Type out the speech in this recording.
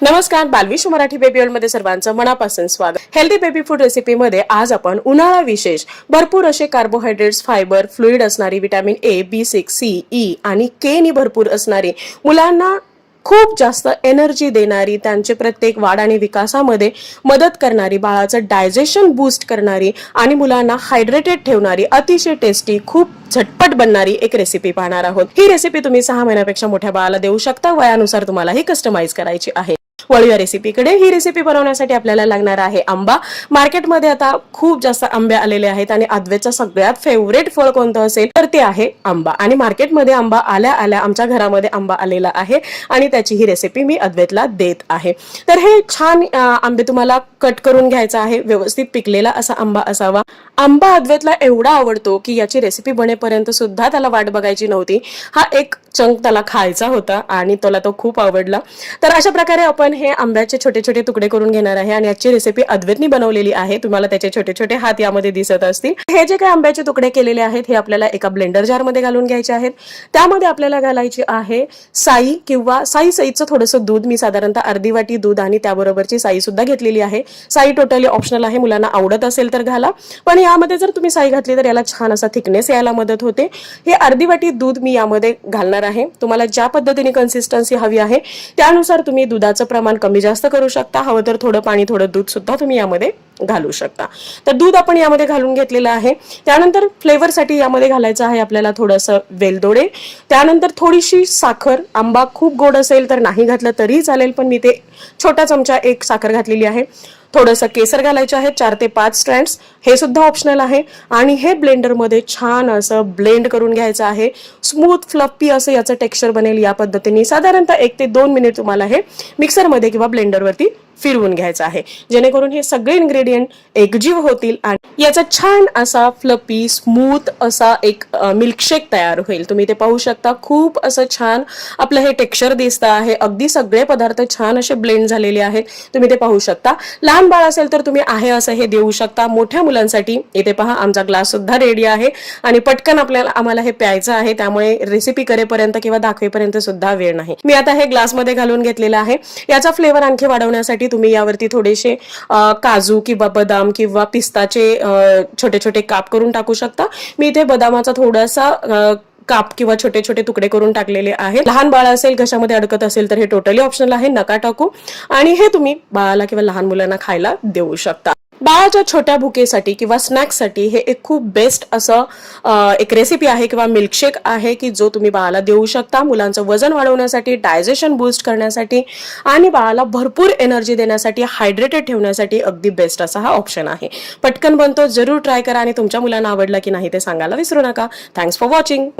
नमस्कार बालविश मराठी बेबी मध्ये सर्वांचं मनापासून स्वागत. हेल्दी बेबी फूड रेसिपी मध्ये आज आपण उन्हाळा विशेष भरपूर असे कार्बोहायड्रेट्स फायबर फ्लुईड असणारी vitamin A B six C E आणि के नी भरपूर असणारी मुलांना खूप जास्त एनर्जी देणारी त्यांचे प्रत्येक वाढ आणि विकासामध्ये मदत करणारी बाळाचं डायजेशन बूस्ट करणारी आणि मुलांना हायड्रेटेड ठेवणारी अतिशय टेस्टी खूप झटपट बनणारी एक रेसिपी पाहणार आहोत. ही रेसिपी तुम्ही सहा महिन्यापेक्षा मोठ्या बाळाला देऊ शकता. वयानुसार तुम्हाला ही कस्टमाइज करायची आहे. वळूया रेसिपीकडे ही रेसिपी बनवण्यासाठी आपल्याला लागणार आहे आंबा. मार्केटमध्ये आता खूप जास्त आंबे आलेले आहेत आणि अद्वैतचं सगळ्यात फेवरेट फळ कोणतं असेल तर ते आहे आंबा. आणि मार्केटमध्ये आंबा आल्या आल्या आमच्या घरामध्ये आंबा आलेला आहे आणि त्याची ही रेसिपी मी अद्वैतला देत आहे. तर हे छान आंबे तुम्हाला कट करून घ्यायचा आहे. व्यवस्थित पिकलेला असा आंबा असावा. आंबा अद्वैतला एवढा आवडतो की याची रेसिपी बनेपर्यंत सुद्धा त्याला वाट बघायची नव्हती. हा एक चंक त्याला खायचा होता आणि त्याला तो खूप आवडला. तर अशा प्रकारे आपण हे आंब्याचे छोटे छोटे तुकडे करून घेणार आहे आणि याची रेसिपी अद्वैतनी बनवलेली आहे. तुम्हाला त्याचे छोटे छोटे हात यामध्ये दिसत असतील. हे जे काही आंब्याचे तुकडे केलेले आहेत हे आपल्याला एका ब्लेंडर जारमध्ये घालून घ्यायचे आहेत. त्यामध्ये आपल्याला घालायची आहे साई किंवा साई साईचं थोडंसं दूध. मी साधारणतः अर्धी वाटी दूध आणि त्याबरोबरची साई सुद्धा घेतलेली आहे. साई टोटली ऑप्शनल आहे मुलांना आवडत असेल तर घाला. पण यामध्ये जर तुम्ही साई घातली तर याला छान असा थिकनेस यायला मदत होते. हे अर्धी वाटी दूध मी यामध्ये घालणार आहे. तुम्हाला ज्या पद्धतीने कन्सिस्टन्सी हवी आहे त्यानुसार तुम्ही दुधाचं प्रमाण कमी जास्त करू शकता. हवं तर थोडं पाणी थोडं दूध सुद्धा तुम्ही यामध्ये घालू शकता. तर दूध आपण यामध्ये घालून घेतलेलं आहे. त्यानंतर फ्लेवरसाठी यामध्ये घालायचं आहे आपल्याला थोडंसं वेलदोडे. त्यानंतर थोडीशी साखर. आंबा खूप गोड असेल तर नाही घातलं तरीही चालेल पण मी ते छोटा चमचा एक साखर घातलेली आहे. थोडंसं केसर घालायचे आहे चार ते पाच स्ट्रँड्स हे सुद्धा ऑप्शनल आहे. आणि हे ब्लेंडरमध्ये छान असं ब्लेंड करून घ्यायचं आहे. स्मूथ फ्लफी असं याचं टेक्स्चर बनेल या पद्धतीने. साधारणतः एक ते दोन मिनिट तुम्हाला हे मिक्सरमध्ये किंवा ब्लेंडरवरती फिरवून घ्यायचं आहे. जेणेकरून हे सगळे इन्ग्रेडियंट एकजीव होतील आणि याचा छान असा फ्लपी स्मूथ असा एक मिल्कशेक तयार होईल. तुम्ही ते पाहू शकता खूप असं छान आपलं हे टेक्स्चर दिसतं आहे. अगदी सगळे पदार्थ छान असे ब्लेंड झालेले आहेत. तुम्ही ते पाहू शकता. लहान बाळ असेल तर तुम्ही आहे असं हे देऊ शकता. मोठ्या मुलांसाठी इथे पहा आमचा ग्लास सुद्धा रेडी आहे. आणि पटकन आपल्याला आम्हाला हे प्यायचं आहे. त्यामुळे रेसिपी करेपर्यंत किंवा दाखवेपर्यंत सुद्धा वेळ नाही. मी आता हे ग्लासमध्ये घालून घेतलेलं आहे. याचा फ्लेवर आणखी वाढवण्यासाठी तुम्ही यावरती थोडेसे काजू किंवा बदाम किंवा पिस्ताचे छोटे छोटे काप करून टाकू शकता. मी इथे बदामाचा थोडासा काप किंवा छोटे छोटे तुकडे करून टाकलेले आहेत. लहान बाळ असेल घशामध्ये अडकत असेल तर हे टोटली ऑप्शनल आहे. नका टाकू. आणि हे तुम्ही बाळाला किंवा लहान मुलांना खायला देऊ शकता. बाळाच्या छोट्या भुकेसाठी किंवा स्नॅक्ससाठी हे एक खूप बेस्ट असं एक रेसिपी आहे किंवा मिल्कशेक आहे की जो तुम्ही बाळाला देऊ शकता. मुलांचं वजन वाढवण्यासाठी डायजेशन बूस्ट करण्यासाठी आणि बाळाला भरपूर एनर्जी देण्यासाठी हायड्रेटेड ठेवण्यासाठी अगदी बेस्ट असा हा ऑप्शन आहे. पटकन बनतो जरूर ट्राय करा आणि तुमच्या मुलांना आवडला की नाही ते सांगायला विसरू नका. Thanks for watching